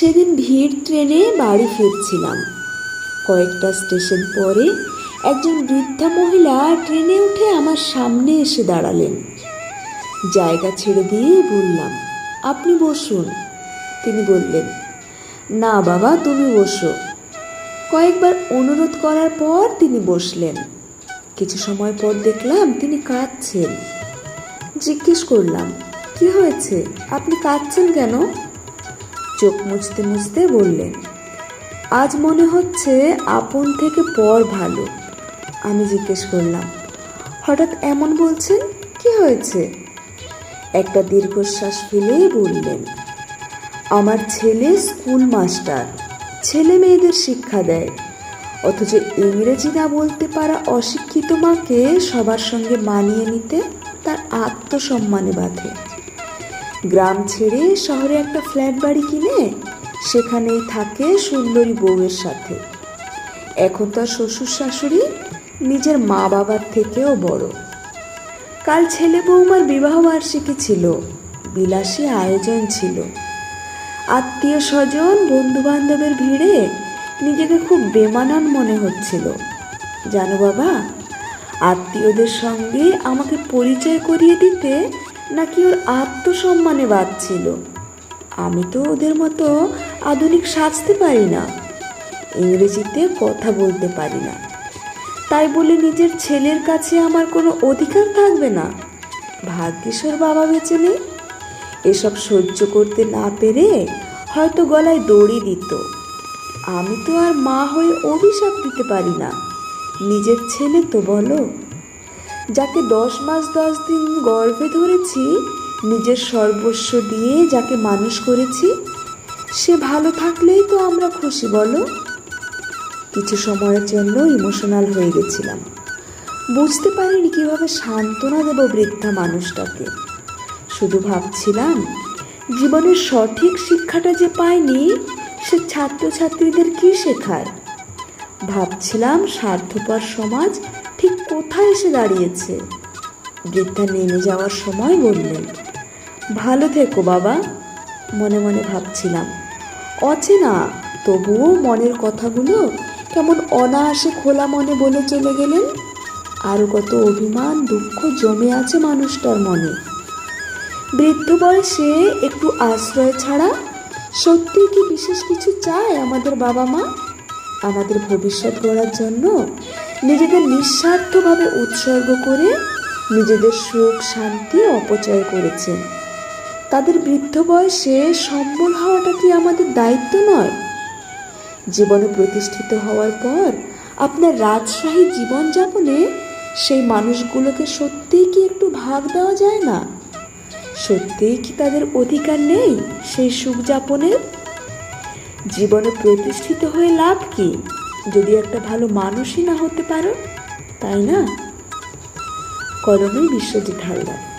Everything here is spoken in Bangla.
সেদিন ভিড় ট্রেনে বাড়ি ফিরছিলাম। কয়েকটা স্টেশন পরে একজন বৃদ্ধা মহিলা ট্রেনে উঠে আমার সামনে এসে দাঁড়ালেন। জায়গা ছেড়ে দিয়ে বললাম, আপনি বসুন। তিনি বললেন, না বাবা, তুমি বসো। কয়েকবার অনুরোধ করার পর তিনি বসলেন। কিছু সময় পর দেখলাম তিনি কাঁদছেন। জিজ্ঞেস করলাম, কি হয়েছে? আপনি কাঁদছেন কেন? চোখ মুছতে মুছতে বললেন, আজ মনে হচ্ছে আপন থেকে পর ভালো। আমি জিজ্ঞেস করলাম, হঠাৎ এমন বলছেন? কি হয়েছে? একটা দীর্ঘশ্বাস ফেলে বললেন, আমার ছেলে স্কুল মাস্টার, ছেলে মেয়েদের শিক্ষা দেয়। অথচ ইংরেজি না বলতে পারা অশিক্ষিত মাকে সবার সঙ্গে মানিয়ে নিতে তার আত্মসম্মানে বাঁধে। গ্রাম ছেড়ে শহরে একটা ফ্ল্যাট বাড়ি কিনে সেখানেই থাকে সুন্দরী বউয়ের সাথে। এখন তার শ্বশুর শাশুড়ি নিজের মা বাবার থেকেও বড়। কাল ছেলে বৌমার বিবাহ বার্ষিকী ছিল, বিলাসী আয়োজন ছিল। আত্মীয় স্বজন বন্ধু বান্ধবের ভিড়ে নিজেকে খুব বেমানান মনে হচ্ছিল। জানো বাবা, আত্মীয়দের সঙ্গে আমাকে পরিচয় করিয়ে দিতে নাকি ওর আত্মসম্মানে বাঁধছিল আমি তো ওদের মতো আধুনিক সাজতে পারি না। ইংরেজিতে কথা বলতে পারি না। তাই বলে নিজের ছেলের কাছে আমার কোনো অধিকার থাকবে না। ভাগ্যেশ্বর বাবা বেঁচে নেই। এসব সহ্য করতে না পেরে হয়তো গলায় দড়ি দিত। আমি তো আর মা হয়ে অভিশাপ দিতে পারি না। নিজের ছেলে তো বলো। যাকে দশ মাস দশ দিন গর্ভে ধরেছি, নিজের সর্বস্ব দিয়ে যাকে মানুষ করেছি, সে ভালো থাকলেই তো আমরা খুশি, বলো? কিছু সময়ের জন্য ইমোশনাল হয়ে গেছিলাম। বুঝতে পারিনি কীভাবে সান্ত্বনা দেব বৃদ্ধা মানুষটাকে। শুধু ভাবছিলাম, জীবনের সঠিক শিক্ষাটা যে পায়নি সে ছাত্রছাত্রীদের কী শেখায়? ভাবছিলাম স্বার্থপর সমাজ ঠিক কোথায় এসে দাঁড়িয়েছে? বৃদ্ধা নেমে যাওয়ার সময় বললেন, ভালো থেকো বাবা। মনে মনে ভাবছিলাম, অচেনা, তবুও মনের কথাগুলো কেমন অনায়াসে খোলা মনে বলে চলে গেলেন? আরও কত অভিমান, দুঃখ জমে আছে মানুষটার মনে। বৃদ্ধ বয়সে একটু আশ্রয় ছাড়া সত্যি কি বিশেষ কিছু চায় আমাদের বাবা মা? আমাদের ভবিষ্যৎ গড়ার জন্য নিজেদের নিঃস্বার্থভাবে উৎসর্গ করে নিজেদের সুখ, শান্তি অপচয় করেছেন তাদের বৃদ্ধ বয়সে সম্বল হওয়াটা কি আমাদের দায়িত্ব নয়? জীবনে প্রতিষ্ঠিত হওয়ার পর আপনার রাজশাহী জীবনযাপনে সেই মানুষগুলোকে সত্যিই কি একটু ভাগ দেওয়া যায় না? সত্যিই কি তাদের অধিকার নেই সেই সুখ যাপনের জীবনে প্রতিষ্ঠিত হয়ে লাভ কি? যদি একটা ভালো মানুষই না হতে পারো তাই না? কলমে বিশ্বজিৎ হালদার।